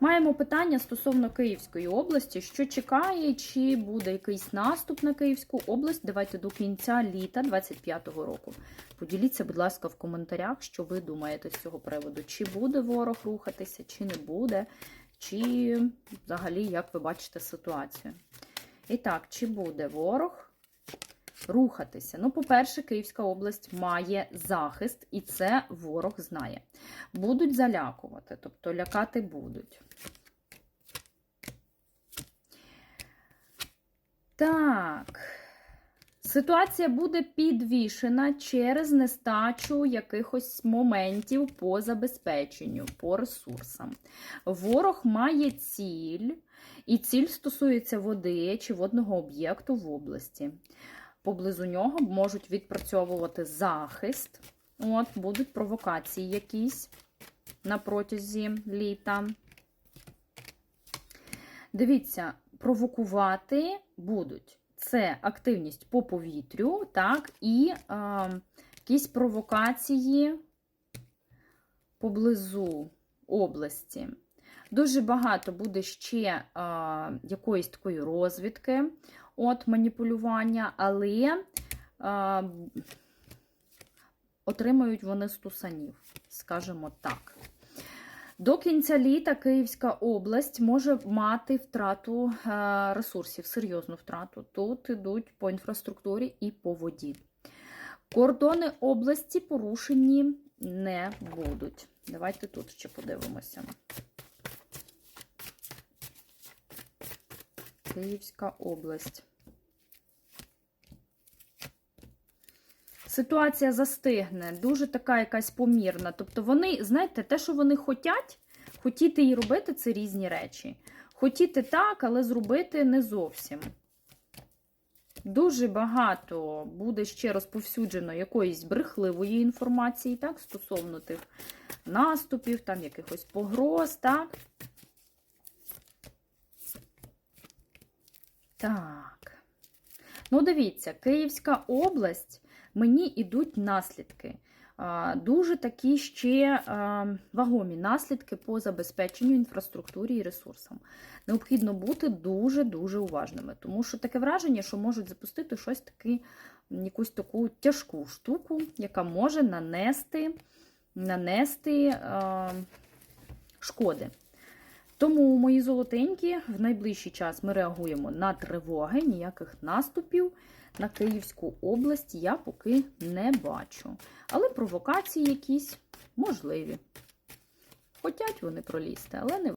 Маємо питання стосовно Київської області, що чекає, чи буде якийсь наступ на Київську область. Давайте до кінця літа 25-го року. Поділіться, будь ласка, в коментарях, що ви думаєте з цього приводу. Чи буде ворог рухатися, чи не буде, чи взагалі, як ви бачите ситуацію. І так, чи буде ворог рухатися? Ну, по-перше, Київська область має захист, і це ворог знає. Будуть залякувати, тобто лякати будуть. Так. Ситуація буде підвішена через нестачу якихось моментів по забезпеченню, по ресурсам. Ворог має ціль, і ціль стосується води чи водного об'єкту в області. Поблизу нього можуть відпрацьовувати захист, от, будуть провокації якісь на протязі літа. Дивіться, провокувати будуть. Це активність по повітрю, так, і е, якісь провокації поблизу області. Дуже багато буде ще е, якоїсь такої розвідки, от маніпулювання, але е, отримають вони стусанів, скажімо так. До кінця літа Київська область може мати втрату е, ресурсів, серйозну втрату. Тут йдуть по інфраструктурі і по воді. Кордони області порушені не будуть. Давайте тут ще подивимося. Київська область. Ситуація застигне, дуже така якась помірна. Тобто вони, знаєте, те, що вони хотять, хотіти і робити це різні речі. Хотіти так, але зробити не зовсім. Дуже багато буде ще розповсюджено якоїсь брехливої інформації, так, стосовно тих наступів, там якихось погроз, так. Так. Ну, дивіться, Київська область мені йдуть наслідки. Дуже такі ще вагомі наслідки по забезпеченню інфраструктурі і ресурсам. Необхідно бути дуже-дуже уважними, тому що таке враження, що можуть запустити щось таке, якусь таку тяжку штуку, яка може нанести, нанести шкоди. Тому, мої золотенькі, в найближчий час ми реагуємо на тривоги, ніяких наступів на Київську область я поки не бачу. Але провокації якісь можливі. Хотять вони пролізти, але не